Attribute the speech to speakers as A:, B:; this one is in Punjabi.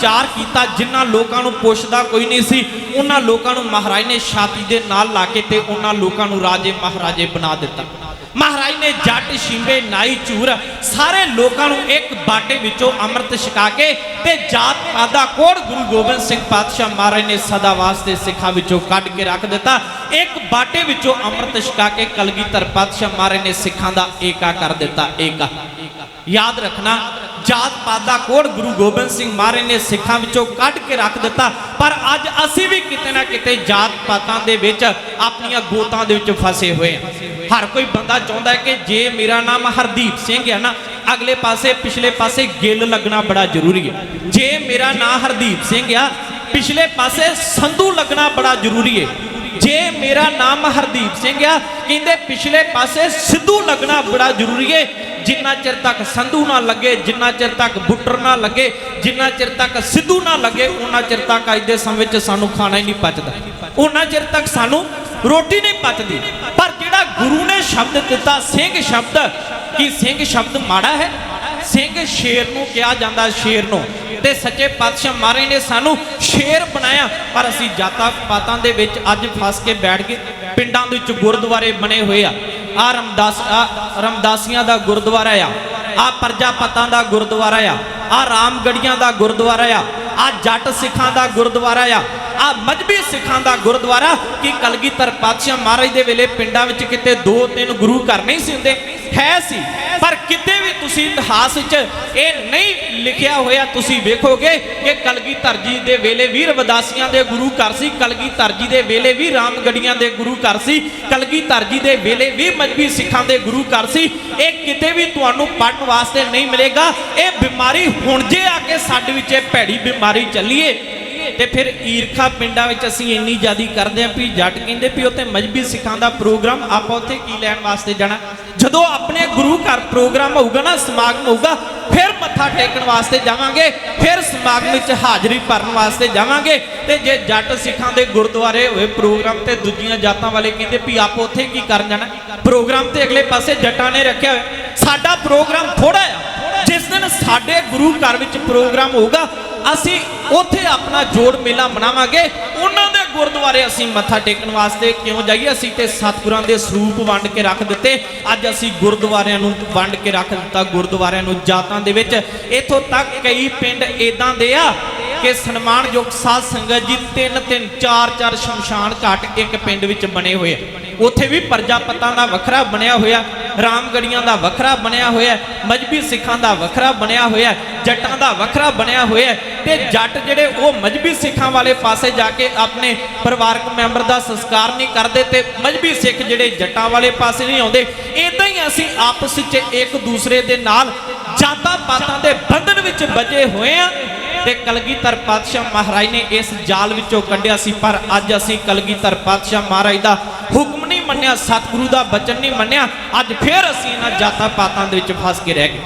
A: ਵਿਚਾਰ ਕੀਤਾ ਜਿਨ੍ਹਾਂ ਲੋਕਾਂ ਨੂੰ ਪੁੱਛਦਾ ਕੋਈ ਨਹੀਂ ਸੀ। ਉਹਨਾਂ ਲੋਕਾਂ ਨੂੰ ਮਹਾਰਾਜ ਨੇ ਛਾਤੀ ਦੇ ਨਾਲ ਲਾ ਕੇ ਤੇ ਉਹਨਾਂ ਲੋਕਾਂ ਨੂੰ ਰਾਜੇ ਮਹਾਰਾਜੇ ਬਣਾ ਦਿੱਤਾ। ਮਹਾਰਾਜ ਨੇ ਜੱਟ, ਸ਼ਿੰਬੇ, ਨਾਈ ਝੂਰ ਸਾਰੇ ਲੋਕਾਂ ਨੂੰ ਇੱਕ ਬਾਟੇ ਵਿੱਚੋਂ ਅੰਮ੍ਰਿਤ ਛਕਾ ਕੇ ਤੇ ਜਾਤ ਪਾਤ ਦਾ ਕੋੜ ਗੁਰੂ ਗੋਬਿੰਦ ਸਿੰਘ ਪਾਤਸ਼ਾਹ ਮਹਾਰਾਜ ਨੇ ਸਦਾ ਵਾਸਤੇ ਸਿੱਖਾਂ ਵਿੱਚੋਂ ਕੱਢ ਕੇ ਰੱਖ ਦਿੱਤਾ। ਇੱਕ ਬਾਟੇ ਵਿੱਚੋਂ ਅੰਮ੍ਰਿਤ ਛਕਾ ਕੇ ਕਲਗੀਧਰ ਪਾਤਸ਼ਾਹ ਮਹਾਰਾਜ ਨੇ ਸਿੱਖਾਂ ਦਾ ਏਕਾ ਕਰ ਦਿੱਤਾ। ਏਕਾ। ਯਾਦ ਰੱਖਣਾ ਜਾਤ ਪਾਤ ਦਾ ਕੋੜ ਗੁਰੂ ਗੋਬਿੰਦ ਸਿੰਘ ਮਹਾਰਾਜ ਨੇ ਸਿੱਖਾਂ ਵਿੱਚੋਂ ਕੱਢ ਕੇ ਰੱਖ ਦਿੱਤਾ। ਪਰ ਅੱਜ ਅਸੀਂ ਵੀ ਕਿਤੇ ਨਾ ਕਿਤੇ ਜਾਤ ਪਾਤਾਂ ਦੇ ਵਿੱਚ ਆਪਣੀਆਂ ਗੋਤਾਂ ਦੇ ਵਿੱਚ ਫਸੇ ਹੋਏ ਹਾਂ। ਹਰ ਕੋਈ ਬੰਦਾ ਚਾਹੁੰਦਾ ਹੈ ਕਿ ਜੇ ਮੇਰਾ ਨਾਮ ਹਰਦੀਪ ਸਿੰਘ ਹੈ ਨਾ, ਅਗਲੇ ਪਾਸੇ, ਪਿਛਲੇ ਪਾਸੇ ਗਿੱਲ ਲੱਗਣਾ ਬੜਾ ਜ਼ਰੂਰੀ ਹੈ। ਜੇ ਮੇਰਾ ਨਾਮ ਹਰਦੀਪ ਸਿੰਘ ਆ, ਪਿਛਲੇ ਪਾਸੇ ਸੰਧੂ ਲੱਗਣਾ ਬੜਾ ਜ਼ਰੂਰੀ ਹੈ। ਜੇ ਮੇਰਾ ਨਾਮ ਹਰਦੀਪ ਸਿੰਘ ਆ ਕਹਿੰਦੇ ਪਿਛਲੇ ਪਾਸੇ ਸਿੱਧੂ ਲੱਗਣਾ ਬੜਾ ਜ਼ਰੂਰੀ ਹੈ। ਜਿੰਨਾ ਚਿਰ ਤੱਕ ਸੰਧੂ ਨਾ ਲੱਗੇ, ਜਿੰਨਾ ਚਿਰ ਤੱਕ ਬੁੱਟਰ ਨਾ ਲੱਗੇ, ਜਿੰਨਾ ਚਿਰ ਤੱਕ ਸਿੱਧੂ ਨਾ ਲੱਗੇ, ਉਹਨਾਂ ਚਿਰ ਤੱਕ ਅੱਜ ਦੇ ਸਮੇਂ 'ਚ ਸਾਨੂੰ ਖਾਣਾ ਹੀ ਨਹੀਂ ਪਚਦਾ। ਉਹਨਾਂ ਚਿਰ ਤੱਕ ਸਾਨੂੰ ਰੋਟੀ ਨਹੀਂ ਪਚਦੀ। ਪਰ ਜਿਹੜਾ ਗੁਰੂ ਨੇ ਸ਼ਬਦ ਦਿੱਤਾ, ਸਿੰਘ ਸ਼ਬਦ, ਕੀ ਸਿੰਘ ਸ਼ਬਦ ਮਾੜਾ ਹੈ? ਸਿੰਘ ਸ਼ੇਰ ਨੂੰ ਕਿਹਾ ਜਾਂਦਾ ਸ਼ੇਰ ਨੂੰ। ਤੇ ਸੱਚੇ ਪਾਤਸ਼ਾਹ ਮਹਾਰਾਜ ਨੇ ਸਾਨੂੰ ਸ਼ੇਰ ਬਣਾਇਆ। ਪਰ ਅਸੀਂ ਜਾਤਾਂ ਪਾਤਾਂ ਦੇ ਵਿੱਚ ਅੱਜ ਫਸ ਕੇ ਬੈਠ ਗਏ। ਪਿੰਡਾਂ ਦੇ ਵਿੱਚ ਗੁਰਦੁਆਰੇ ਬਣੇ ਹੋਏ ਆ। ਆ ਰਮਦਾਸ ਆ ਰਮਦਾਸੀਆਂ ਦਾ ਗੁਰਦੁਆਰਾ ਆ। ਆ ਪਰਜਾਪਤਾਂ ਦਾ ਗੁਰਦੁਆਰਾ ਆ। ਆ ਰਾਮਗੜੀਆਂ ਦਾ ਗੁਰਦੁਆਰਾ ਆ। ਆ ਜੱਟ ਸਿੱਖਾਂ ਦਾ ਗੁਰਦੁਆਰਾ ਆ। ਆ ਮਜਬੀ ਸਿੱਖਾਂ ਦਾ ਗੁਰਦੁਆਰਾ ਕੀ ਕਲਗੀਧਰ ਪਾਤਸ਼ਾਹ ਮਹਾਰਾਜ ਦੇ ਵੇਲੇ ਪਿੰਡਾਂ ਵਿੱਚ ਕਿਤੇ ਦੋ ਤਿੰਨ ਗੁਰੂ ਘਰ ਨਹੀਂ ਸੀ ਹੁੰਦੇ, ਹੈ ਸੀ। ਪਰ ਕਿਤੇ ਵੀ ਤੁਸੀਂ ਇਤਿਹਾਸ ਵਿੱਚ ਇਹ ਨਹੀਂ ਲਿਖਿਆ ਹੋਇਆ, ਤੁਸੀਂ ਵੇਖੋਗੇ ਕਿ ਕਲਗੀਧਰ ਜੀ ਦੇ ਵੇਲੇ ਵੀ ਰਵਦਾਸੀਆਂ ਦੇ ਗੁਰੂ ਘਰ ਸੀ, ਕਲਗੀਧਰ ਜੀ ਦੇ ਵੇਲੇ ਵੀ ਰਾਮਗੜੀਆਂ ਦੇ ਗੁਰੂ ਘਰ ਸੀ, ਕਲਗੀਧਰ ਜੀ ਦੇ ਵੇਲੇ ਵੀ ਮਜਬੀ ਸਿੱਖਾਂ ਦੇ ਗੁਰੂ ਘਰ ਸੀ। ਇਹ ਕਿਤੇ ਵੀ ਤੁਹਾਨੂੰ ਪੜਨ ਵਾਸਤੇ ਨਹੀਂ ਮਿਲੇਗਾ, ਇਹ ਬਿਮਾਰੀ ਹੁਣ ਜੇ ਆ ਕੇ ਸਾਡੇ ਵਿੱਚ ਇਹ ਭੈੜੀ ਬਿਮਾਰੀ ਚੱਲੀਏ ਤੇ ਫਿਰ ਈਰਖਾ ਪਿੰਡਾਂ ਵਿੱਚ ਅਸੀਂ ਇੰਨੀ ਜ਼ਿਆਦੀ ਕਰਦੇ ਆਂ ਵੀ ਜੱਟ ਕਹਿੰਦੇ ਵੀ ਉੱਥੇ ਮਜਬੀ ਸਿੱਖਾਂ ਦਾ ਪ੍ਰੋਗਰਾਮ, ਆਪਾਂ ਉੱਥੇ ਕੀ ਲੈਣ ਵਾਸਤੇ ਜਾਣਾ? ਜਦੋਂ ਆਪਣੇ ਗੁਰੂ ਘਰ ਪ੍ਰੋਗਰਾਮ ਹੋਊਗਾ ਨਾ, ਸਮਾਗਮ ਹੋਊਗਾ, ਫਿਰ ਮੱਥਾ ਟੇਕਣ ਵਾਸਤੇ ਜਾਵਾਂਗੇ, ਫਿਰ ਸਮਾਗਮ ਵਿੱਚ ਹਾਜ਼ਰੀ ਭਰਨ ਵਾਸਤੇ ਜਾਵਾਂਗੇ। ਤੇ ਜੇ ਜੱਟ ਸਿੱਖਾਂ ਦੇ ਗੁਰਦੁਆਰੇ ਹੋਏ ਪ੍ਰੋਗਰਾਮ ਤੇ ਦੂਜੀਆਂ ਜਾਤਾਂ ਵਾਲੇ ਕਹਿੰਦੇ ਵੀ ਆਪ ਉੱਥੇ ਕੀ ਕਰਨ ਜਾਣਾ? ਪ੍ਰੋਗਰਾਮ ਤੇ ਅਗਲੇ ਪਾਸੇ ਜੱਟਾਂ ਨੇ ਰੱਖਿਆ ਹੋਇਆ। ਸਾਡਾ ਪ੍ਰੋਗਰਾਮ ਥੋੜਾ ਆ। ਜਿਸ ਦਿਨ ਸਾਡੇ ਗੁਰੂ ਘਰ ਵਿੱਚ ਪ੍ਰੋਗਰਾਮ ਹੋਊਗਾ ਅਸੀਂ ਉੱਥੇ ਆਪਣਾ ਜੋੜ ਮੇਲਾ ਮਨਾਵਾਂਗੇ। ਉਹਨਾਂ ਦੇ ਗੁਰਦੁਆਰੇ ਅਸੀਂ ਮੱਥਾ ਟੇਕਣ ਵਾਸਤੇ ਕਿਉਂ ਜਾਈਏ? ਅਸੀਂ ਤੇ ਸਤਿਗੁਰਾਂ ਦੇ ਸਰੂਪ ਵੰਡ ਕੇ ਰੱਖ ਦਿੱਤੇ। ਅੱਜ ਅਸੀਂ ਗੁਰਦੁਆਰਿਆਂ ਨੂੰ ਵੰਡ ਕੇ ਰੱਖ ਦਿੱਤਾ, ਗੁਰਦੁਆਰਿਆਂ ਨੂੰ ਜਾਤਾਂ ਦੇ ਵਿੱਚ। ਇੱਥੋਂ ਤੱਕ ਕਈ ਪਿੰਡ ਇਦਾਂ ਦੇ ਆ ਕਿ ਸਨਮਾਨਯੋਗ ਸਾਧ ਸੰਗਤ ਜੀ, ਤਿੰਨ ਤਿੰਨ, ਚਾਰ ਚਾਰ ਸ਼ਮਸ਼ਾਨ ਘਾਟ ਇੱਕ ਪਿੰਡ ਵਿੱਚ ਬਣੇ ਹੋਏ ਉੱਥੇ ਵੀ ਪ੍ਰਜਾਪਤਾਂ ਦਾ ਵੱਖਰਾ ਬਣਿਆ ਹੋਇਆ। ਰਾਮਗੜੀਆਂ ਦਾ ਵੱਖਰਾ ਬਣਿਆ ਹੋਇਆ ਮਜਬੀ ਸਿੱਖਾਂ ਦਾ ਵੱਖਰਾ ਬਣਿਆ ਹੋਇਆ ਜੱਟਾਂ ਦਾ ਵੱਖਰਾ ਬਣਿਆ ਹੋਇਆ ਤੇ ਜੱਟ ਜਿਹੜੇ ਉਹ ਮਜਬੀ ਸਿੱਖਾਂ ਵਾਲੇ ਪਾਸੇ ਜਾ ਕੇ ਆਪਣੇ ਪਰਿਵਾਰਕ ਮੈਂਬਰ ਦਾ ਸੰਸਕਾਰ ਨਹੀਂ ਕਰਦੇ ਤੇ ਮਜਬੀ ਸਿੱਖ ਜਿਹੜੇ ਜੱਟਾਂ ਵਾਲੇ ਪਾਸੇ ਨਹੀਂ ਆਉਂਦੇ ਇਦਾਂ ਹੀ ਅਸੀਂ ਆਪਸ ਵਿੱਚ ਇੱਕ ਦੂਸਰੇ ਦੇ ਨਾਲ ਜਾਤਾਂ ਪਾਤਾਂ ਦੇ ਬੰਧਨ ਵਿੱਚ ਵੱਜੇ ਹੋਏ ਆ ਤੇ ਕਲਗੀਧਰ ਪਾਤਸ਼ਾਹ ਮਹਾਰਾਜ ਨੇ ਇਸ ਜਾਲ ਵਿੱਚੋਂ ਕੱਢਿਆ ਸੀ, ਪਰ ਅੱਜ ਅਸੀਂ ਕਲਗੀਧਰ ਪਾਤਸ਼ਾਹ ਮਹਾਰਾਜ ਦਾ ਹੁਕਮ ਮੰਨਿਆ, ਸਤਿਗੁਰੂ ਦਾ ਬਚਨ ਨਹੀਂ ਮੰਨਿਆ, ਅੱਜ ਫੇਰ ਅਸੀਂ ਇਹਨਾਂ ਜਾਤਾਂ ਪਾਤਾਂ ਦੇ ਵਿੱਚ ਫਸ ਕੇ ਰਹਿ ਗਏ।